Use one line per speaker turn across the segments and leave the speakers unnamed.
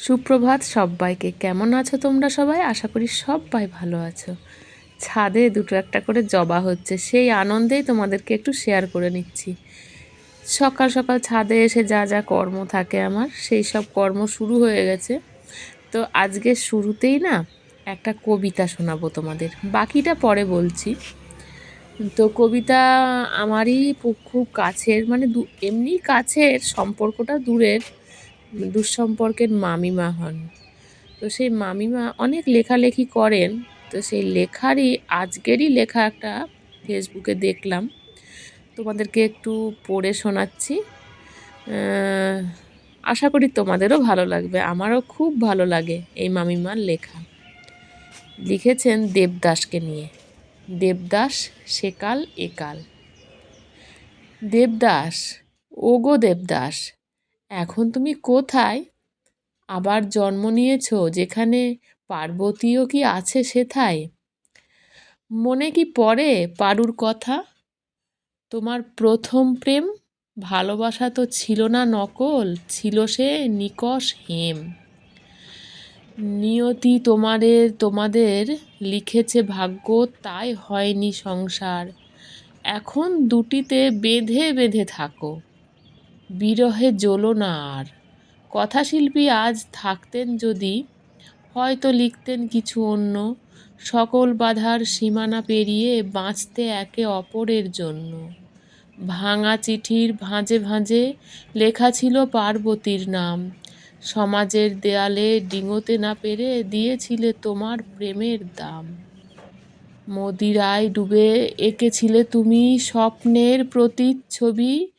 সুপ্রভাত সবাইকে কেমন আছো তোমরা সবাই? আশা করি সবাই ভালো আছো। ছাদে দুটো একটা করে জবা হচ্ছে, সেই আনন্দেই তোমাদেরকে একটু শেয়ার করে নিচ্ছি। সকাল সকাল ছাদে এসে যা যা কর্ম থাকে আমার, সেই সব কর্ম শুরু হয়ে গেছে। তো আজকে শুরুতেই না একটা কবিতা শোনাবো তোমাদের। বাকিটা পরে বলছি। তো কবিতা আমারই খুব কাছের মানে এমনি কাছের, সম্পর্কটা দূরের। দুঃসম্পর্কের মামিমা হন। তো সেই মামিমা অনেক লেখালেখি করেন। তো সেই লেখারই, আজকেরই লেখা একটা ফেসবুকে দেখলাম। তোমাদেরকে একটু পড়ে শোনাচ্ছি। আশা করি তোমাদেরও ভালো লাগবে। আমারও খুব ভালো লাগে এই মামিমার লেখা। লিখেছেন দেবদাসকে নিয়ে। দেবদাস, সেকাল, একাল। দেবদাস, ওগো দেবদাস। এখন তুমি কোথায়? আবার জন্ম নিয়েছ, যেখানে পার্বতীও কি আছে সেথায়? মনে কি পড়ে পারুর কথা? তোমার প্রথম প্রেম? ভালোবাসা তো ছিল না নকল, ছিল সে নিকষ হেম। নিয়তি তোমাদের তোমাদের লিখেছে ভাগ্য, তাই হয়নি সংসার। এখন দুটিতে বেঁধে বেঁধে থাকো। বিরহে জ্বলো না আর। কথাশিল্পী আজ থাকতেন যদি, হয়তো লিখতেন কিছু অন্য। সকল বাধার সীমানা পেরিয়ে বাঁচতে একে অপরের জন্য। ভাঙা চিঠির ভাঁজে ভাঁজে লেখা ছিল পার্বতীর নাম। সমাজের দেয়ালে ডিঙোতে না পেরে দিয়েছিলে তোমার প্রেমের দাম। মদিরায় ডুবে এঁকেছিলে তুমি স্বপ্নের প্রতিচ্ছবি।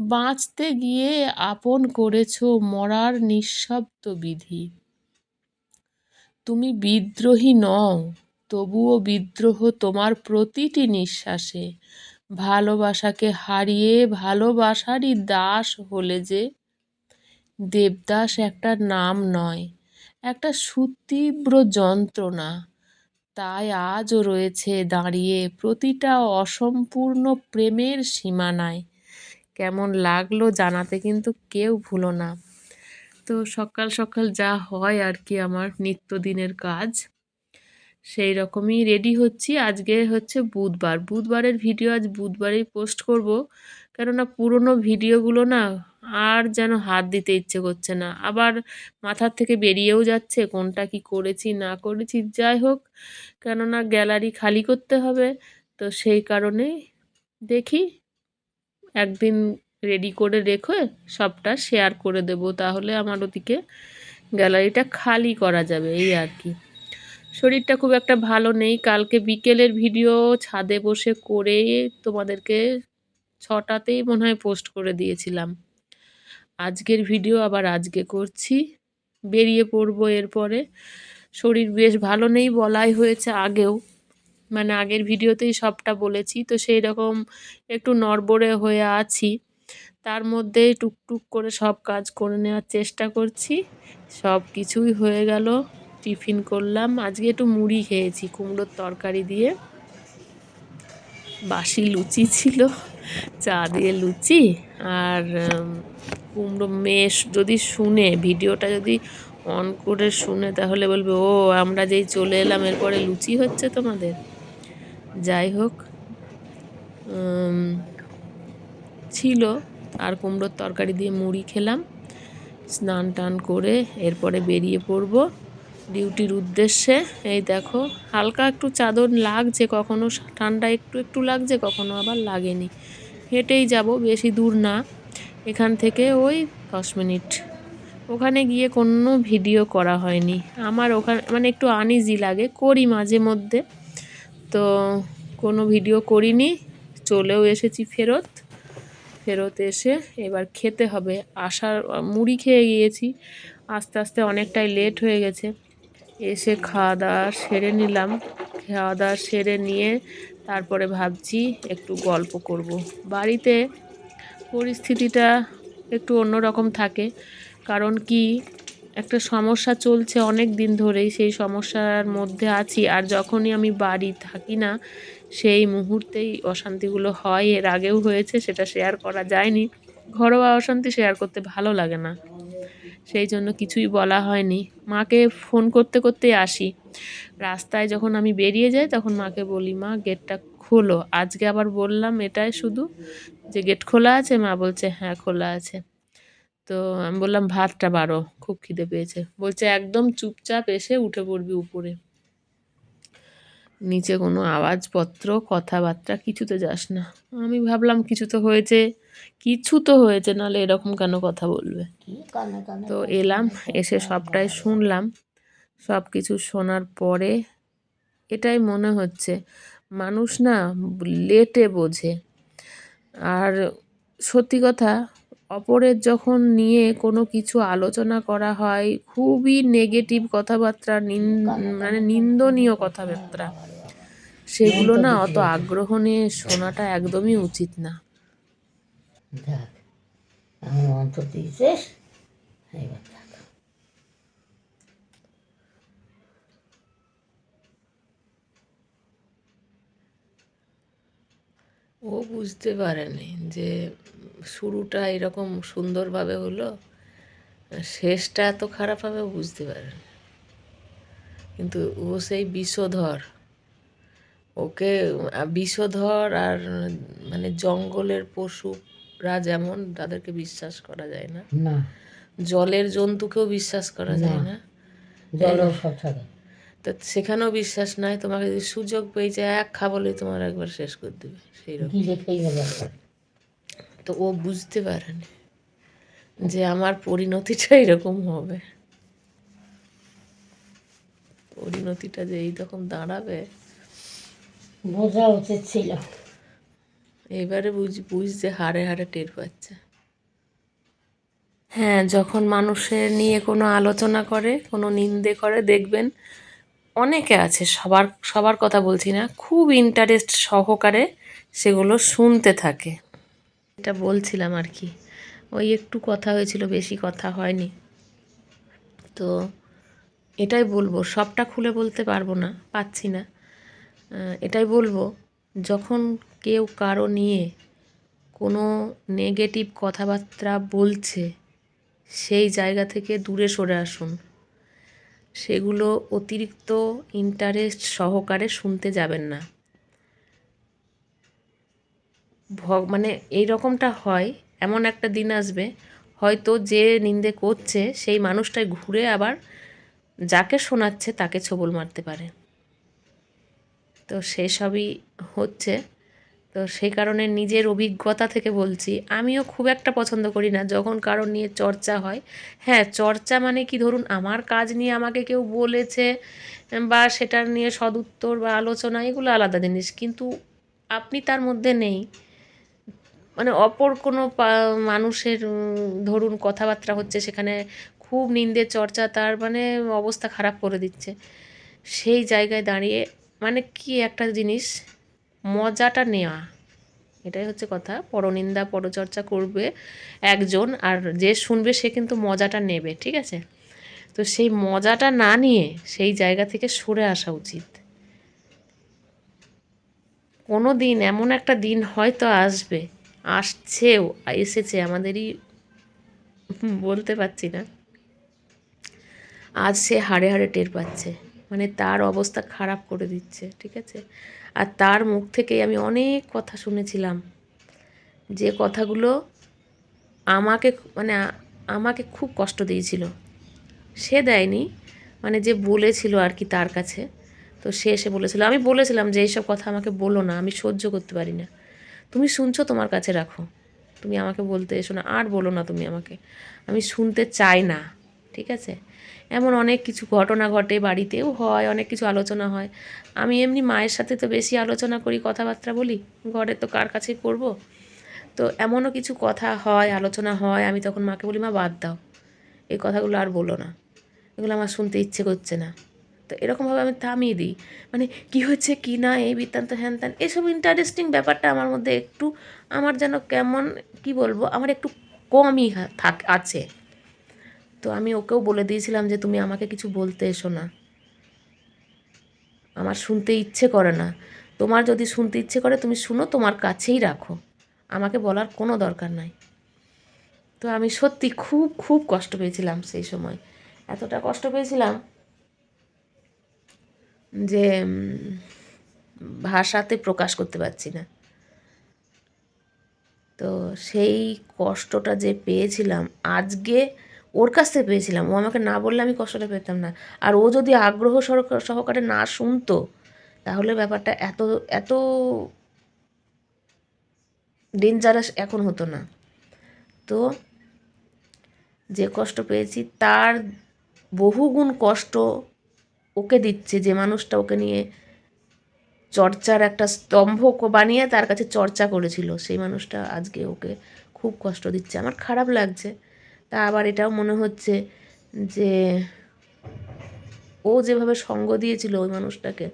বাঁচতে গিয়ে আপন করেছ মরার নিঃশব্দ বিধি। তুমি বিদ্রোহী নও, তবুও বিদ্রোহ তোমার প্রতিটি নিঃশ্বাসে। ভালোবাসাকে হারিয়ে ভালোবাসারই দাস হলে যে, দেবদাস একটা নাম নয়, একটা সুতীব্র যন্ত্রণা। তাই আজও রয়েছে দাঁড়িয়ে প্রতিটা অসম্পূর্ণ প্রেমের সীমানায়। কেমন লাগল জানাতে কিন্তু কেউ ভুলো না। তো সকাল সকাল যা হয় আর কি আমার নিত্যদিনের কাজ, সেই রকমই রেডি হচ্ছি। আজকে হচ্ছে বুধবার। বুধবারের ভিডিও আজ বুধবারেই পোস্ট করব। কেননা পুরনো ভিডিওগুলো না আর যেন হাত দিতে ইচ্ছে করছে না। আবার মাথার থেকে বেরিয়েও যাচ্ছে, কোনটা কি করেছি, না করেছি, যাই হোক। কেননা গ্যালারি খালি করতে হবে। তো সেই কারণে দেখি একদিন রেডি করে রেখে সবটা শেয়ার করে দেব। তাহলে আমার ওদিকে গ্যালারিটা খালি করা যাবে, এই আর কি। শরীরটা খুব একটা ভালো নেই। কালকে বিকেলের ভিডিও ছাদে বসে করে তোমাদেরকে ছটাতেই মনে হয় পোস্ট করে দিয়েছিলাম। আজকের ভিডিও আবার আজকে করছি। বেরিয়ে পড়ব এরপরে। শরীর বেশ ভালো নেই বলাই হয়েছে আগেও। মানে আগের ভিডিওতেই সবটা বলেছি, তো সেই রকম একটু নড়বড়ে হয়ে আছি। তার মধ্যে টুকটুক করে সব কাজ করে নেওয়ার চেষ্টা করছি। সব কিছুই হয়ে গেল, টিফিন করলাম। আজকে একটু মুড়ি খেয়েছি, কুমড়োর তরকারি দিয়ে। বাসি লুচি ছিল, চা দিয়ে লুচি আর কুমড়ো মেশ যদি শুনে, ভিডিওটা যদি অন করে শুনে, তাহলে বলবে, ও, আমরা যেই চলে এলাম, এরপরে লুচি হচ্ছে তোমাদের? যাই হোক ছিল। আর কুমড়োর তরকারি দিয়ে মুড়ি খেলাম। স্নান টান করে এরপরে বেরিয়ে পড়ব ডিউটির উদ্দেশ্যে। এই দেখো, হালকা একটু চাদর লাগছে কখনো, ঠান্ডা একটু একটু লাগছে, কখনো আবার লাগেনি। হেঁটেই যাব, বেশি দূর না। এখান থেকে ওই দশ মিনিট। ওখানে গিয়ে কোনো ভিডিও করা হয়নি। আমার ওখানে মানে একটু আনইজি লাগে, করি মাঝে মধ্যে। তো কোনো ভিডিও করিনি, চলেও এসেছি ফেরত। ফেরত এসে এবার খেতে হবে। আসার, মুড়ি খেয়ে গিয়েছি, আস্তে আস্তে অনেকটাই লেট হয়ে গেছে। এসে খাওয়া দাওয়া সেরে নিলাম। খাওয়া দাওয়া সেরে নিয়ে তারপরে ভাবছি একটু গল্প করব। বাড়িতে পরিস্থিতিটা একটু অন্যরকম থাকে। কারণ কি? একটা সমস্যা চলছে অনেক দিন ধরেই, সেই সমস্যার মধ্যে আছি। আর যখনই আমি বাড়ি থাকি না, সেই মুহূর্তেই অশান্তিগুলো হয়। এর আগেও হয়েছে, সেটা শেয়ার করা যায়নি। ঘরোয়া অশান্তি শেয়ার করতে ভালো লাগে না। সেই জন্য কিছুই বলা হয়নি। মাকে ফোন করতে করতেই আসি। রাস্তায় যখন আমি বেরিয়ে যাই, তখন মাকে বলি, মা গেটটা খোলো। আজকে আবার বললাম, এটাই শুধু যে গেট খোলা আছে? মা বলছে হ্যাঁ খোলা আছে। তো আমি বললাম, ভাতটা বাড়ো, খুব খিদে পেয়েছে। বলছে, একদম চুপচাপ এসে উঠে পড়বি উপরে। নিচে কোনো আওয়াজপত্র, কথাবার্তা কিছুতে যাস না। আমি ভাবলাম, কিছু তো হয়েছে। কিছু তো হয়েছে, নাহলে এরকম কেন কথা বলবে? তো এলাম, এসে সবটাই শুনলাম। সব কিছু শোনার পরে এটাই মনে হচ্ছে, মানুষ না লেটে বোঝে। আর সত্যি কথা অপরের যখন নিয়ে কোনো কিছু আলোচনা করা হয়, খুবই নেগেটিভ কথাবার্তা মানে নিন্দনীয় কথাবার্তা, সেগুলো না অত আগ্রহ নিয়ে শোনাটা একদমই উচিত না। ও বুঝতে পারেনি যে শুরুটা এরকম সুন্দরভাবে হলো শেষটা এত খারাপ হবে বুঝতে পারেনি। কিন্তু ও সেই বিষধর। ওকে বিষধর আর মানে জঙ্গলের পশুরা যেমন তাদেরকে বিশ্বাস করা যায় না। জলের জন্তুকেও বিশ্বাস করা যায় না। তো সেখানেও বিশ্বাস নাই তোমাকে যদি সুযোগ পেয়েছে এক খাবলেই তোমার একবার শেষ করে দেবে সেই রকম
গিলে খেয়ে নেবে একবার।
তো ও বুঝতে পারেনি যে আমার পরিণতিটা এরকম হবে। পরিণতিটা যে এইরকম দাঁড়াবে
বোঝা উচিত ছিল।
এবারে বুঝ বুঝছে হাড়ে হাড়ে টের পাচ্ছে। হ্যাঁ যখন মানুষের নিয়ে কোনো আলোচনা করে কোনো নিন্দে করে দেখবেন অনেকে আছে সবার সবার কথা বলছি না খুব ইন্টারেস্ট সহকারে সেগুলো শুনতে থাকে। এটা বলছিলাম আর কি। ওই একটু কথা হয়েছিল, বেশি কথা হয়নি। তো এটাই বলব, সবটা খুলে বলতে পারব না, পাচ্ছি না। এটাই বলব, যখন কেউ কারও নিয়ে কোনো নেগেটিভ কথাবার্তা বলছে, সেই জায়গা থেকে দূরে সরে আসুন। সেগুলো অতিরিক্ত ইন্টারেস্ট সহকারে শুনতে যাবেন না। মানে এই রকমটা হয়, এমন একটা দিন আসবে, হয়তো যে নিন্দে করছে, সেই মানুষটাই ঘুরে আবার যাকে শোনাচ্ছে তাকে ছবল মারতে পারে। তো সেসবই হচ্ছে। তো সেই কারণে নিজের অভিজ্ঞতা থেকে বলছি, আমিও খুব একটা পছন্দ করি না। যখন কারও নিয়ে চর্চা হয় হ্যাঁ চর্চা মানে কি? ধরুন, আমার কাজ নিয়ে আমাকে কেউ বলেছে বা সেটার নিয়ে সদুত্তর বা আলোচনা, এগুলো আলাদা জিনিস। কিন্তু আপনি তার মধ্যে নেই। মানে অপর কোনো মানুষের ধরুন কথাবার্তা হচ্ছে সেখানে খুব নিন্দে চর্চা, তার মানে অবস্থা খারাপ করে দিচ্ছে। সেই জায়গায় দাঁড়িয়ে মানে কি একটা জিনিস, মজাটা নেওয়া, এটাই হচ্ছে কথা। পরনিন্দা, পরচর্চা করবে একজন আর যে শুনবে সে কিন্তু মজাটা নেবে, ঠিক আছে? তো সেই মজাটা না নিয়ে সেই জায়গা থেকে সরে আসা উচিত। কোনো দিন, এমন একটা দিন হয়তো আসবে আসছেও, এসেছে, আমাদেরই বলতে পারছি না। আজ সে হাড়ে হাড়ে টের পাচ্ছে। মানে তার অবস্থা খারাপ করে দিচ্ছে, ঠিক আছে? আর তার মুখ থেকেই আমি অনেক কথা শুনেছিলাম। যে কথাগুলো আমাকে মানে আমাকে খুব কষ্ট দিয়েছিল। সে দেয়নি মানে যে বলেছিল আর কি তার কাছে। তো সে এসে বলেছিল, আমি বলেছিলাম যে এইসব কথা আমাকে বলো না, আমি সহ্য করতে পারি না। তুমি শুনছো তোমার কাছে রাখো। তুমি আমাকে বলতে এসো না, আর বলো না তুমি আমাকে। আমি শুনতে চাই না, ঠিক আছে? এমন অনেক কিছু ঘটনা ঘটে বাড়িতেও হয়, অনেক কিছু আলোচনা হয়। আমি এমনি মায়ের সাথে তো বেশি আলোচনা করি, কথাবার্তা বলি, ঘরে তো কার কাছেই করব? তো এমনও কিছু কথা হয়, আলোচনা হয়, আমি তখন মাকে বলি, মা, বাদ দাও। এই কথাগুলো আর বলো না। এগুলো আমার শুনতে ইচ্ছে করছে না। তো এরকমভাবে আমি থামিয়ে দিই। মানে কি হচ্ছে কি না, এই বৃত্তান্ত, হ্যান ত্যান, এসব ইন্টারেস্টিং ব্যাপারটা আমার মধ্যে একটু, আমার যেন কেমন, কি বলব, আমার একটু কমই থাক, আছে। তো আমি ওকেও বলে দিয়েছিলাম যে, তুমি আমাকে কিছু বলতে এসো না। আমার শুনতে ইচ্ছে করে না। তোমার যদি শুনতে ইচ্ছে করে, তুমি শুনো, তোমার কাছেই রাখো। আমাকে বলার কোনো দরকার নাই। তো আমি সত্যি খুব খুব কষ্ট পেয়েছিলাম সেই সময়। এতটা কষ্ট পেয়েছিলাম যে ভাষাতে প্রকাশ করতে পারছি না। তো সেই কষ্টটা যে পেয়েছিলাম, আজকে ওর কাছ থেকে পেয়েছিলাম। ও আমাকে না বললে আমি কষ্টটা পেতাম না। আর ও যদি আগ্রহ সহকারে- না শুনতো, তাহলে ব্যাপারটা এত এত ডেঞ্জারাস এখন হতো না। তো যে কষ্ট পেয়েছি, তার বহুগুণ কষ্ট ওকে দিচ্ছে, যে মানুষটা ওকে নিয়ে চর্চার একটা স্তম্ভ বানিয়ে তার কাছে চর্চা করেছিল, সেই মানুষটা আজকে ওকে খুব কষ্ট দিচ্ছে। আমার খারাপ লাগছে। তা আবার এটাও মনে হচ্ছে যে ও যেভাবে সঙ্গ দিয়েছিল ওই মানুষটাকে,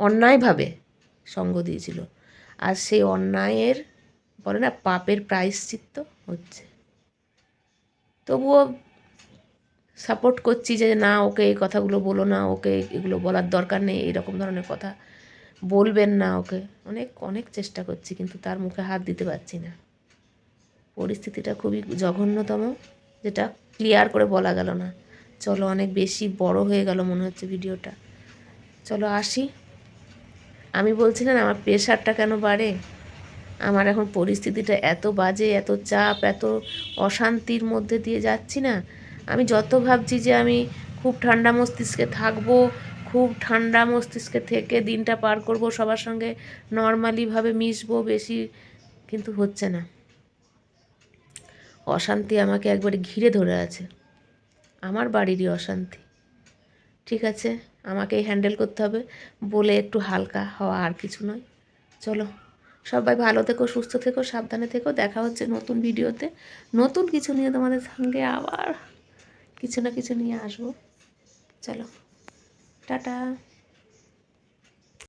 অন্যায়ভাবে সঙ্গ দিয়েছিল। আর সেই অন্যায়ের, বলে না, পাপের প্রায়শ্চিত্ত হচ্ছে। তবুও সাপোর্ট করছি যে না, ওকে এই কথাগুলো বলো না, ওকে এগুলো বলার দরকার নেই, এরকম ধরনের কথা বলবেন না ওকে। অনেক অনেক চেষ্টা করছি কিন্তু তার মুখে হাত দিতে পারছি না। পরিস্থিতিটা খুবই জঘন্যতম, যেটা ক্লিয়ার করে বলা গেল না। চলো, অনেক বেশি বড় হয়ে গেল মনে হচ্ছে ভিডিওটা। চলো, আসি। আমি বলছি না আমার প্রেশারটা কেন বাড়ে? আমার এখন পরিস্থিতিটা এত বাজে, এত চাপ, এত অশান্তির মধ্যে দিয়ে যাচ্ছি না। আমি যত ভাবছি যে আমি খুব ঠান্ডা মস্তিষ্কে থাকব, খুব ঠান্ডা মস্তিষ্কে থেকে দিনটা পার করব, সবার সঙ্গে নর্মালিভাবে মিশবো বেশি, কিন্তু হচ্ছে না। অশান্তি আমাকে একবারে ঘিরে ধরে আছে। আমার বাড়িরই অশান্তি। ঠিক আছে, আমাকেই হ্যান্ডেল করতে হবে। বলে একটু হালকা হওয়া আর কিছু নয়। চলো, সবাই ভালো থেকো, সুস্থ থেকো, সাবধানে থেকো। দেখা হচ্ছে নতুন ভিডিওতে নতুন কিছু নিয়ে তোমাদের সঙ্গে আবার। কিছু না কিছু নিয়ে আসব। চলো টাটা।